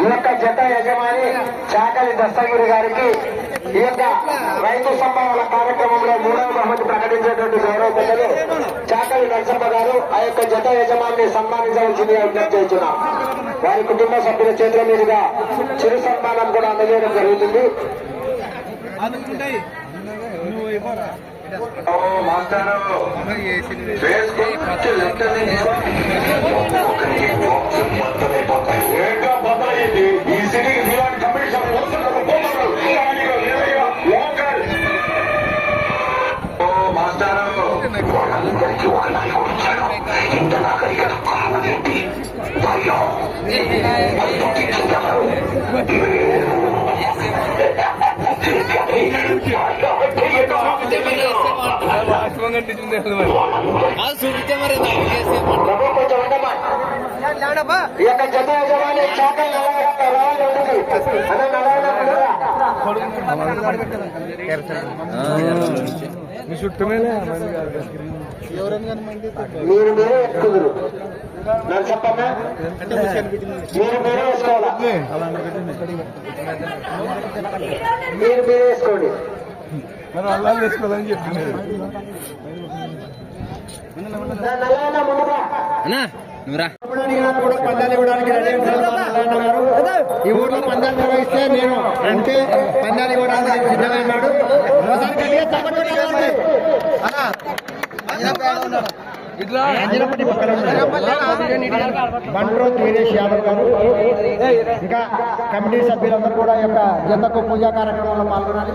ఈ యొక్క జత యజమాని చాకలి దస్తగిరి గారికి ఈ యొక్క రైతు సంభావన కార్యక్రమంలో మూడవ బహుమతి ప్రకటించేటువంటి గౌరవ పెద్దలు చాకలి నరసమ్మ గారు ఆ యొక్క జత యజమాని సన్మానించవలసిందిగా విజ్ఞప్తి చేస్తున్నాం. వారి కుటుంబ సభ్యుల చేతుల మీదుగా చిరు సన్మానం కూడా అందజేయడం జరుగుతుంది. ఈ సిటీకి ఇలాంటి కమిషన్ వస్తున్నప్పుడు పోతాడు లోకల్ ఓ మాస్టారు వాళ్ళందరికీ ఒక నాయకుడు వచ్చాడు ఇంత అదే నల్లగొండ మీ చుట్టూ మేలే మీరు మీరే ఎక్కుదురు నన్ను మీరు మీరే వేసుకోవాలా మీరు మీరే వేసుకోండి. మనం అల్లాలు వేసుకోవాలని చెప్పింది అన్నా నువ్వురా పందాలు ఇవ్వడానికి రెడీ. ఈ ఊర్లో పందాలు నిర్వహిస్తే నేను అంటే పందాలు ఇవ్వడానికి సిద్ధమైనాడు. బండ్రోత్ వీరేష్ యాదవ్ గారు ఇంకా కమిటీ సభ్యులందరూ కూడా ఈ యొక్క జతకు పూజా కార్యక్రమంలో పాల్గొనాలి.